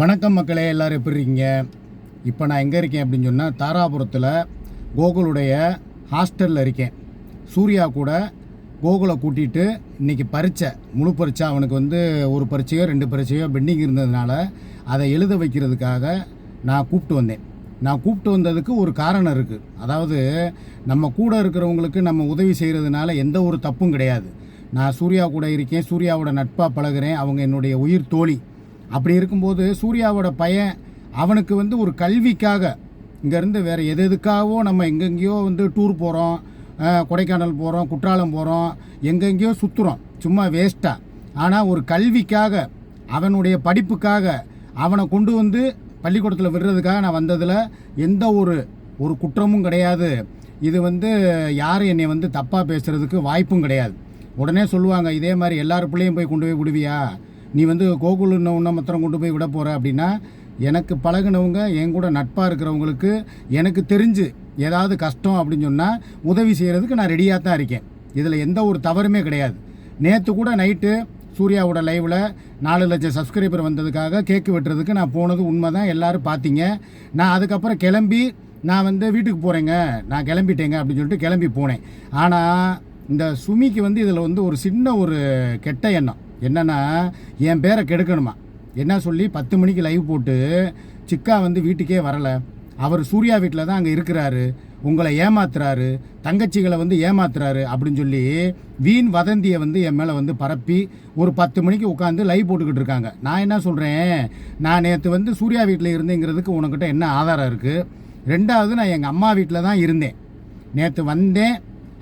வணக்கம் மக்களே எல்லோரும் எப்படி இருக்கீங்க? இப்போ நான் எங்கே இருக்கேன் அப்படின்னு சொன்னால் தாராபுரத்தில் கோகுலுடைய ஹாஸ்டலில் இருக்கேன். சூர்யா கூட கோகுலை கூட்டிகிட்டு இன்றைக்கி பரீட்சை முழு பரீட்சை. அவனுக்கு வந்து ஒரு பரீட்சையோ ரெண்டு பரீட்சையோ பெண்டிங் இருந்ததுனால அதை எழுத வைக்கிறதுக்காக நான் கூப்பிட்டு வந்தேன். நான் கூப்பிட்டு வந்ததுக்கு ஒரு காரணம் இருக்குது அதாவது நம்ம கூட இருக்கிறவங்களுக்கு நம்ம உதவி செய்கிறதுனால எந்த ஒரு தப்பும் கிடையாது. நான் சூர்யா கூட இருக்கேன். சூர்யாவோட நட்பாக பழகுறேன். அவங்க என்னுடைய உயிர் தோழி. அப்படி இருக்கும்போது சூர்யாவோட பையன் அவனுக்கு வந்து ஒரு கல்விக்காக இங்கேருந்து வேறு எது எதுக்காகவோ நம்ம எங்கெங்கேயோ வந்து டூர் போகிறோம் கொடைக்கானல் போகிறோம் குற்றாலம் போகிறோம் எங்கெங்கேயோ சுற்றுறோம் சும்மா வேஸ்ட்டாக ஆனால் ஒரு கல்விக்காக அவனுடைய படிப்புக்காக அவனை கொண்டு வந்து பள்ளிக்கூடத்தில் விடுறதுக்காக நான் வந்ததில் எந்த ஒரு ஒரு குற்றமும் கிடையாது. இது வந்து யாரும் என்னை வந்து தப்பாக பேசுகிறதுக்கு வாய்ப்பும் கிடையாது. உடனே சொல்லுவாங்க இதே மாதிரி எல்லார் பிள்ளையும் போய் கொண்டு போய் விடுவியா? நீ வந்து கோகுலுன்னு உன்னை கொண்டு போய் விட போகிற அப்படின்னா எனக்கு பழகுனவங்க என் கூட நட்பாக இருக்கிறவங்களுக்கு எனக்கு தெரிஞ்சு ஏதாவது கஷ்டம் அப்படின்னு சொன்னால் உதவி செய்கிறதுக்கு நான் ரெடியாக தான் இருக்கேன். இதில் எந்த ஒரு தவறுமே கிடையாது. நேற்று கூட நைட்டு சூர்யாவோட லைவில் நாலு லட்சம் சப்ஸ்கிரைபர் வந்ததுக்காக கேக்கு வெட்டுறதுக்கு நான் போனது உண்மை தான் எல்லோரும் பார்த்தீங்க. நான் அதுக்கப்புறம் கிளம்பி நான் வந்து வீட்டுக்கு போகிறேங்க நான் கிளம்பிட்டேங்க அப்படின்னு சொல்லிட்டு கிளம்பி போனேன். ஆனால் இந்த சுமிக்கு வந்து இதில் வந்து ஒரு சின்ன ஒரு கெட்ட எண்ணம். என்னென்னா என் பேரை கெடுக்கணுமா? என்ன சொல்லி பத்து மணிக்கு லைவ் போட்டு சிக்கா வந்து வீட்டுக்கே வரலை. அவர் சூர்யா வீட்டில் தான் அங்கே இருக்கிறாரு. உங்களை ஏமாத்துறாரு. தங்கச்சிகளை வந்து ஏமாத்துறாரு அப்படின்னு சொல்லி வீண் வதந்தியை வந்து என் மேலே வந்து பரப்பி ஒரு பத்து மணிக்கு உட்காந்து லைவ் போட்டுக்கிட்டு இருக்காங்க. நான் என்ன சொல்கிறேன் நான் நேற்று வந்து சூர்யா வீட்டில் இருந்தேங்கிறதுக்கு உனக்கிட்ட என்ன ஆதாரம் இருக்குது ரெண்டாவது நான் எங்கள் அம்மா வீட்டில் தான் இருந்தேன். நேற்று வந்தேன்.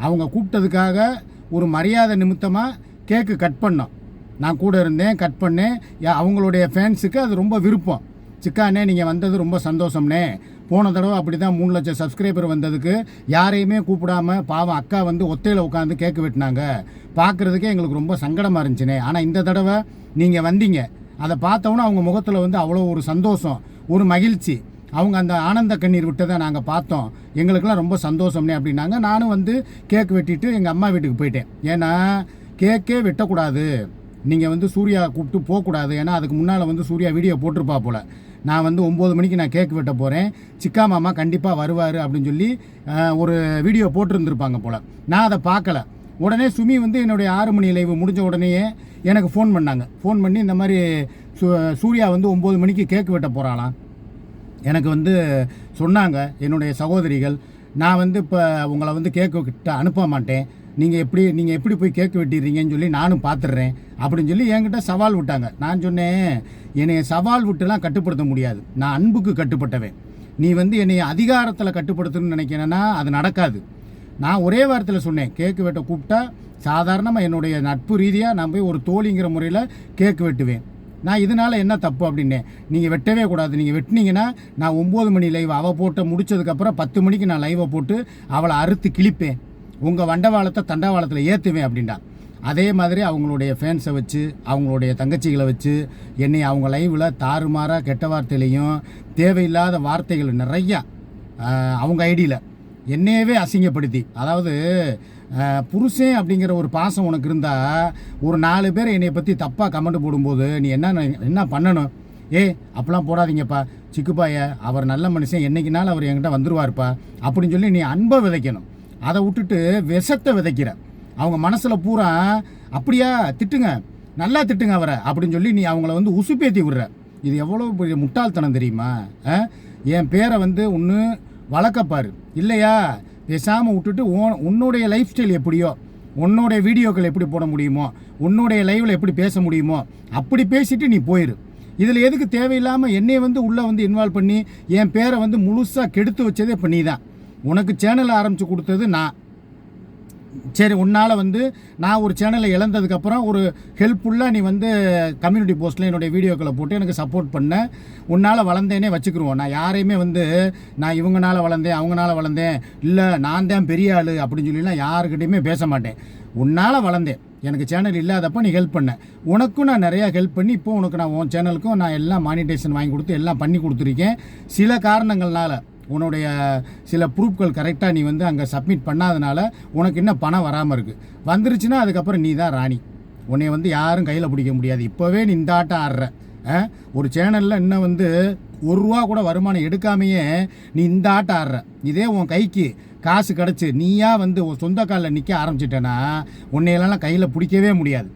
அவங்க கூப்பிட்டதுக்காக ஒரு மரியாதை நிமித்தமாக கேக்கு கட் பண்ணோம். நான் கூட இருந்தேன் கட் பண்ணேன். யா- அவங்களுடைய ஃபேன்ஸுக்கு அது ரொம்ப விருப்பம். சிக்கானே நீங்கள் வந்தது ரொம்ப சந்தோஷம்னே போன தடவை அப்படி தான் மூணு லட்சம் சப்ஸ்கிரைபர் வந்ததுக்கு யாரையுமே கூப்பிடாம பாவம் அக்கா வந்து ஒத்தையில் உட்காந்து கேக்கு வெட்டினாங்க. பார்க்குறதுக்கே எங்களுக்கு ரொம்ப சங்கடமாக இருந்துச்சுனே ஆனால் இந்த தடவை நீங்கள் வந்தீங்க. அதை பார்த்தோன்னே அவங்க முகத்தில் வந்து அவ்வளோ ஒரு சந்தோஷம் ஒரு மகிழ்ச்சி. அவங்க அந்த ஆனந்த கண்ணீர் விட்டதை நாங்கள் பார்த்தோம். எங்களுக்கெல்லாம் ரொம்ப சந்தோஷம்னே அப்படின்னாங்க. நானும் வந்து கேக் வெட்டிட்டு எங்கள் அம்மா வீட்டுக்கு போயிட்டேன். ஏன்னா கேக்கே வெட்டக்கூடாது. நீங்கள் வந்து சூர்யா கூப்பிட்டு போகக்கூடாது. ஏன்னா அதுக்கு முன்னால் வந்து சூர்யா வீடியோ போட்டிருப்பா போல். நான் வந்து ஒம்பது மணிக்கு நான் கேக் வெட்ட போகிறேன் சிக்கா மாமா கண்டிப்பாக வருவார் அப்படின்னு சொல்லி ஒரு வீடியோ போட்டிருந்துருப்பாங்க போல். நான் அதை பார்க்கல. உடனே சுமி வந்து என்னுடைய ஆறு மணி லைவ் முடிஞ்ச உடனேயே எனக்கு ஃபோன் பண்ணாங்க. ஃபோன் பண்ணி இந்த மாதிரி சூ சூர்யா வந்து ஒம்பது மணிக்கு கேக் வெட்ட போகிறாளாம் எனக்கு வந்து சொன்னாங்க என்னுடைய சகோதரிகள் நான் வந்து இப்போ உங்களை வந்து கேக்கு கிட்ட அனுப்ப மாட்டேன். நீங்கள் எப்படி நீங்கள் எப்படி போய் கேக்கு வெட்டிடுறீங்கன்னு சொல்லி நானும் பார்த்துடுறேன் அப்படின்னு சொல்லி என்கிட்ட சவால் விட்டாங்க. நான் சொன்னேன் என்னைய சவால் விட்டுலாம் கட்டுப்படுத்த முடியாது. நான் அன்புக்கு கட்டுப்பட்டவேன். நீ வந்து என்னை அதிகாரத்தில் கட்டுப்படுத்தணும்னு நினைக்கிறேன்னா அது நடக்காது. நான் ஒரே வாரத்தில் சொன்னேன் கேக்கு வெட்ட கூப்பிட்டா சாதாரணமாக என்னுடைய நட்பு ரீதியாக நான் போய் ஒரு தோழிங்கிற முறையில் கேக்கு வெட்டுவேன். நான் இதனால் என்ன தப்பு? அப்படின்னேன். நீங்கள் வெட்டவே கூடாது. நீங்கள் வெட்டினீங்கன்னா நான் ஒம்பது மணி லைவ் அவள் போட்டு முடிச்சதுக்கப்புறம் பத்து மணிக்கு நான் லைவை போட்டு அவளை அறுத்து கிழிப்பேன். உங்கள் வண்டவாளத்தை தண்டவாளத்தில் ஏற்றுவேன் அப்படின்டா அதே மாதிரி அவங்களுடைய ஃபேன்ஸை வச்சு அவங்களுடைய தங்கச்சிகளை வச்சு என்னை அவங்க லைவில் தாறுமாறாக கெட்ட வார்த்தையிலையும் தேவையில்லாத வார்த்தைகள் நிறையா அவங்க ஐடியில் என்னையவே அசிங்கப்படுத்தி. அதாவது புருஷன் அப்படிங்கிற ஒரு பாசம் உனக்கு இருந்தால் ஒரு நாலு பேர் என்னை பற்றி தப்பாக கமெண்ட் போடும்போது நீ என்ன என்ன பண்ணணும்? ஏ அப்பெல்லாம் போடாதீங்கப்பா. சிக்குப்பாய அவர் நல்ல மனுஷன் என்னைக்குனாலும் அவர் என்கிட்ட வந்துருவார்ப்பா. அப்படின்னு சொல்லி நீ அன்பை விதைக்கணும். அதை விட்டுட்டு விஷத்தை விதைக்கிற. அவங்க மனசில் பூரா அப்படியா திட்டுங்க நல்லா திட்டுங்க அவரை அப்படின்னு சொல்லி நீ அவங்கள வந்து உசுப்பேத்தி விடுற. இது எவ்வளோ பெரிய முட்டாள்தனம் தெரியுமா? என் பேரை வந்து ஒன்று வளர்க்கப்பாரு இல்லையா? பேசாமல் விட்டுட்டு ஓ உன்னுடைய லைஃப் ஸ்டைல் எப்படியோ உன்னுடைய வீடியோக்கள் எப்படி போட முடியுமோ உன்னுடைய லைவில் எப்படி பேச முடியுமோ அப்படி பேசிட்டு நீ போயிரு. இதில் எதுக்கு தேவையில்லாமல் என்னை வந்து உள்ளே வந்து இன்வால்வ் பண்ணி என் பேரை வந்து முழுசாக கெடுத்து வச்சதே இப்போ நீ தான் உனக்கு சேனல் ஆரம்பித்து கொடுத்தது நான். சரி உன்னால் வந்து நான் ஒரு சேனலை இழந்ததுக்கப்புறம் ஒரு ஹெல்ப்ஃபுல்லாக நீ வந்து கம்யூனிட்டி போஸ்ட்டில் என்னுடைய வீடியோக்களை போட்டு எனக்கு சப்போர்ட் பண்ண உன்னால் வளர்ந்தேனே வச்சுக்கிருவோம். நான் யாரையுமே வந்து நான் இவங்கனால வளர்ந்தேன் அவங்கனால வளர்ந்தேன் இல்லை நான் தான் பெரிய ஆள் அப்படின்னு சொல்லிலாம் யாருக்கிட்டையுமே பேச மாட்டேன். உன்னால் வளர்ந்தேன். எனக்கு சேனல் இல்லாதப்போ நீ ஹெல்ப் பண்ண. உனக்கும் நான் நிறையா ஹெல்ப் பண்ணி இப்போ உனக்கு நான் உன் சேனலுக்கும் நான் எல்லாம் மானிட்டேஷன் வாங்கி கொடுத்து எல்லாம் பண்ணி கொடுத்துருக்கேன். சில காரணங்கள்னால உன்னுடைய சில ப்ரூஃப்கள் கரெக்டாக நீ வந்து அங்கே சப்மிட் பண்ணாதனால உனக்கு இன்னும் பணம் வராமல் இருக்குது வந்துருச்சுன்னா அதுக்கப்புறம் நீ தான் ராணி. உன்னை வந்து யாரும் கையில் பிடிக்க முடியாது. இப்போவே நீ இந்த ஆட்டம் ஆடுற. ஒரு சேனலில் இன்னும் வந்து ஒரு ரூபா கூட வருமானம் எடுக்காமையே நீ இந்த ஆட்டம் ஆடுற. இதே உன் கைக்கு காசு கிடச்சி நீயா வந்து உன் சொந்த காலில் நிற்க ஆரம்பிச்சிட்டேன்னா உன்னையெல்லாம் கையில் பிடிக்கவே முடியாது.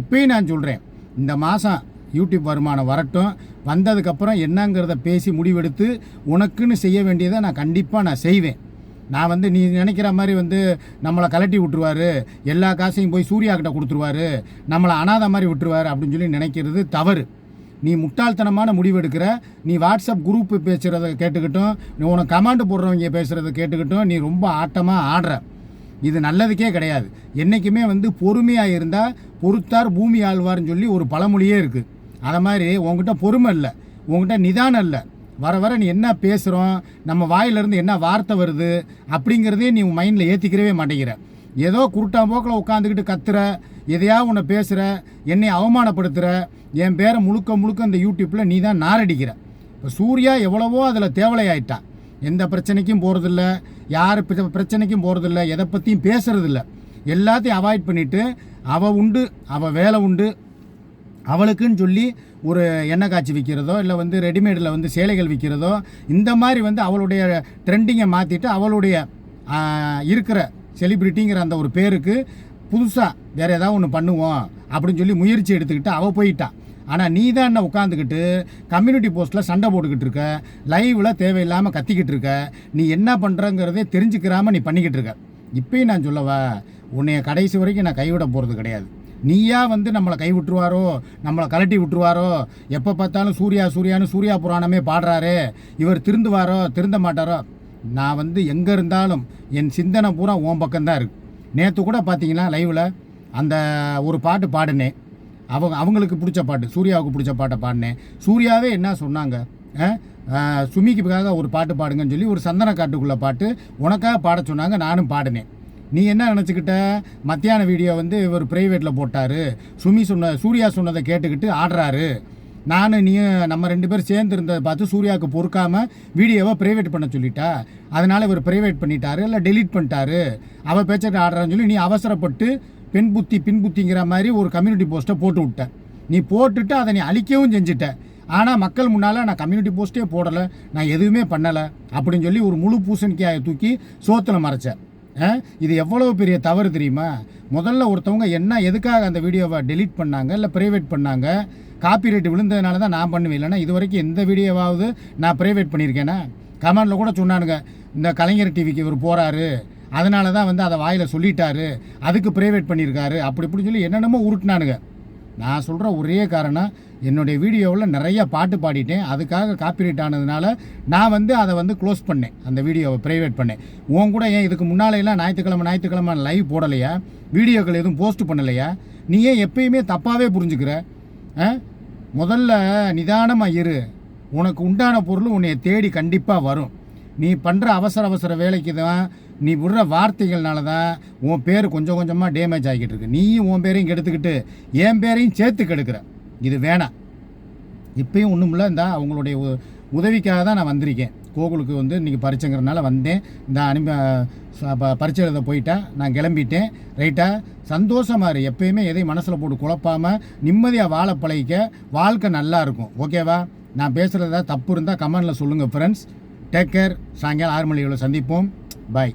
இப்பயும் நான் சொல்கிறேன் இந்த மாதம் யூடியூப் வருமானம் வரட்டும். வந்ததுக்கப்புறம் என்னங்கிறத பேசி முடிவெடுத்து உனக்குன்னு செய்ய வேண்டியதை நான் கண்டிப்பாக நான் செய்வேன். நான் வந்து நீ நினைக்கிற மாதிரி வந்து நம்மளை கலட்டி விட்டுருவாரு. எல்லா காசையும் போய் சூர்யா கிட்ட கொடுத்துருவாரு. நம்மளை அனாதை மாதிரி விட்டுருவார் அப்படின்னு சொல்லி நினைக்கிறது தவறு. நீ முட்டாள்தனமான முடிவெடுக்கிற. நீ வாட்ஸ்அப் குரூப்பு பேசுகிறத கேட்டுக்கிட்டும். நீ உனக்கு கமாண்டு போடுறவங்க பேசுகிறத கேட்டுக்கிட்டும். நீ ரொம்ப ஆட்டமாக ஆடுற. இது நல்லதுக்கே கிடையாது. என்றைக்குமே வந்து பொறுமையாக இருந்தால் பொறுத்தார் பூமி ஆழ்வார்னு சொல்லி ஒரு பழமொழியே இருக்குது அதை மாதிரி உங்ககிட்ட பொறுமை இல்லை. உங்ககிட்ட நிதானம் இல்லை. வர வர நீ என்ன பேசுகிறோம் நம்ம வாயிலிருந்து என்ன வார்த்தை வருது அப்படிங்கிறதே நீ உன் மைண்டில் ஏற்றிக்கிறவே மாட்டேங்கிற. ஏதோ குருட்டா போக்கில் உட்காந்துக்கிட்டு கத்துற எதையாவது உன்னை பேசுகிற என்னை அவமானப்படுத்துகிற என் பேரை முழுக்க முழுக்க இந்த யூடியூப்பில் நீ தான் நாரடிக்கிற. இப்போ சூர்யா எவ்வளவோ அதில் தேவலையாயிட்டான் எந்த பிரச்சனைக்கும் போகிறதில்ல யார் பிரச்சனைக்கும் போகிறதில்ல எதை பற்றியும் பேசுகிறதில்ல எல்லாத்தையும் அவாய்ட் பண்ணிவிட்டு அவள் உண்டு அவள் வேலை உண்டு அவளுக்குன்னு சொல்லி ஒரு எண்ணெய் காய்ச்சி விற்கிறதோ இல்லை வந்து ரெடிமேடில் வந்து சேலைகள் விற்கிறதோ இந்த மாதிரி வந்து அவளுடைய ட்ரெண்டிங்கை மாற்றிட்டு அவளுடைய இருக்கிற செலிப்ரிட்டிங்கிற அந்த ஒரு பேருக்கு புதுசாக வேறு ஏதாவது ஒன்று பண்ணுவோம் அப்படின்னு சொல்லி முயற்சி எடுத்துக்கிட்டு அவள் போயிட்டான் ஆனால் நீ தான் என்ன உட்காந்துக்கிட்டு கம்யூனிட்டி போஸ்ட்டில் சண்டை போட்டுக்கிட்டு இருக்க லைவில் தேவையில்லாமல் கத்திக்கிட்டு இருக்க நீ என்ன பண்ணுறங்கிறதே தெரிஞ்சுக்கிறாமல் நீ பண்ணிக்கிட்டு இருக்க. இப்பயும் நான் சொல்லவா உன்னைய கடைசி வரைக்கும் நான் கைவிட போகிறது கிடையாது. நீயா வந்து நம்மளை கை விட்டுருவாரோ? நம்மளை கலட்டி விட்டுருவாரோ? எப்போ பார்த்தாலும் சூர்யா சூர்யான்னு சூர்யா புராணமே பாடுறாரு. இவர் திருந்துவாரோ? திருந்த மாட்டாரோ? நான் வந்து எங்கே இருந்தாலும் என் சிந்தனை பூரா உன் பக்கம்தான் இருக்கு. நேற்று கூட பார்த்தீங்கன்னா லைவில் அந்த ஒரு பாட்டு பாடினேன். அவங்க அவங்களுக்கு பிடிச்ச பாட்டு சூர்யாவுக்கு பிடிச்ச பாட்டை பாடினேன். சூர்யாவே என்ன சொன்னாங்க? சுமிக்குக்காக ஒரு பாட்டு பாடுங்கன்னு சொல்லி ஒரு சந்தன காட்டுக்குள்ளே பாட்டு உனக்காக பாட சொன்னாங்க நானும் பாடினேன். நீ என்ன நினச்சிக்கிட்ட? மத்தியான வீடியோ வந்து இவர் ப்ரைவேட்டில் போட்டார். சுமி சொன்ன சூர்யா சொன்னதை கேட்டுக்கிட்டு ஆடுறாரு. நான் நீ நம்ம ரெண்டு பேரும் சேர்ந்து இருந்ததை பார்த்து சூர்யாவுக்கு பொறுக்காமல் வீடியோவை ப்ரைவேட் பண்ண சொல்லிட்டா? அதனால் இவர் ப்ரைவேட் பண்ணிட்டாரு இல்லை டெலீட் பண்ணிட்டாரு. அவள் பேச்சட்டு ஆடுறான்னு சொல்லி நீ அவசரப்பட்டு பெண் புத்தி பின் புத்திங்கிற மாதிரி ஒரு கம்யூனிட்டி போஸ்ட்டை போட்டு விட்ட. நீ போட்டுட்டு அதை நீ அழிக்கவும் செஞ்சுட்ட. ஆனால் மக்கள் முன்னால் நான் கம்யூனிட்டி போஸ்ட்டே போடலை. நான் எதுவுமே பண்ணலை. அப்படின்னு சொல்லி ஒரு முழு பூசணிக்காயை தூக்கி சோத்தில் மறைச்சேன். இது எவ்வளோ பெரிய தவறு தெரியுமா? முதல்ல ஒருத்தவங்க என்ன எதுக்காக அந்த வீடியோவை டெலீட் பண்ணாங்க இல்லை ப்ரைவேட் பண்ணாங்க காப்பிரைட் விழுந்ததுனால தான் நான் பண்ணுவேன் இல்லைன்னா இது வரைக்கும் எந்த வீடியோவாவது நான் ப்ரைவேட் பண்ணியிருக்கேனா? கமெண்டில் கூட சொன்னானுங்க இந்த கலைஞர் டிவிக்கு இவர் போகிறாரு அதனால தான் வந்து அதை வாயில் சொல்லிட்டாரு அதுக்கு ப்ரைவேட் பண்ணியிருக்காரு அப்படி இப்படி சொல்லி என்னென்னமோ உருட்டினானுங்க. நான் சொல்கிற ஒரே காரணம் என்னுடைய வீடியோவில் நிறைய பாட்டு பாடிட்டேன். அதுக்காக காப்பிரைட் ஆனதுனால நான் வந்து அதை வந்து க்ளோஸ் பண்ணேன். அந்த வீடியோவை ப்ரைவேட் பண்ணேன். உன் கூட ஏன் இதுக்கு முன்னாலேலாம் ஞாயிற்றுக்கிழமை ஞாயிற்றுக்கிழமை லைவ் போடலையா? வீடியோக்கள் எதுவும் போஸ்ட் பண்ணலையா? நீ ஏன் எப்பயுமே தப்பாகவே புரிஞ்சுக்கிற? ஆ? முதல்ல நிதானமாக இரு. உனக்கு உண்டான பொருள் உன்னை தேடி கண்டிப்பாக வரும். நீ பண்ணுற அவசர அவசர வேலைக்கு தான் நீ விடுற வார்த்தைகள்னால தான் உன் பேர் கொஞ்சம் கொஞ்சமாக டேமேஜ் ஆகிக்கிட்டு இருக்கு. நீயும் உன் பேரையும் கெடுத்துக்கிட்டு என் பேரையும் சேர்த்து கெடுக்கிற. இது வேணாம். இப்பயும் ஒன்றும் இல்லை. அவங்களுடைய உ- உதவிக்காக தான் நான் வந்திருக்கேன். கோகுலுக்கு வந்து இன்றைக்கி பரீட்சைங்கிறனால வந்தேன். இந்த அனுப்பி ச- எழுத போயிட்டேன் நான் கிளம்பிட்டேன். ரைட்டாக சந்தோஷமாக இரு. எப்பயுமே எதையும் மனசில் போட்டு குழப்பாமல் நிம்மதியாக வாழ பழகிக்க வாழ்க்கை நல்லா இருக்கும். ஓகேவா நான் பேசுகிறதா தப்பு இருந்தால் கமெண்டில் சொல்லுங்கள் ஃப்ரெண்ட்ஸ் டேக் கேர் சாயங்காலம் ஆறு மணி சந்திப்போம். பாய்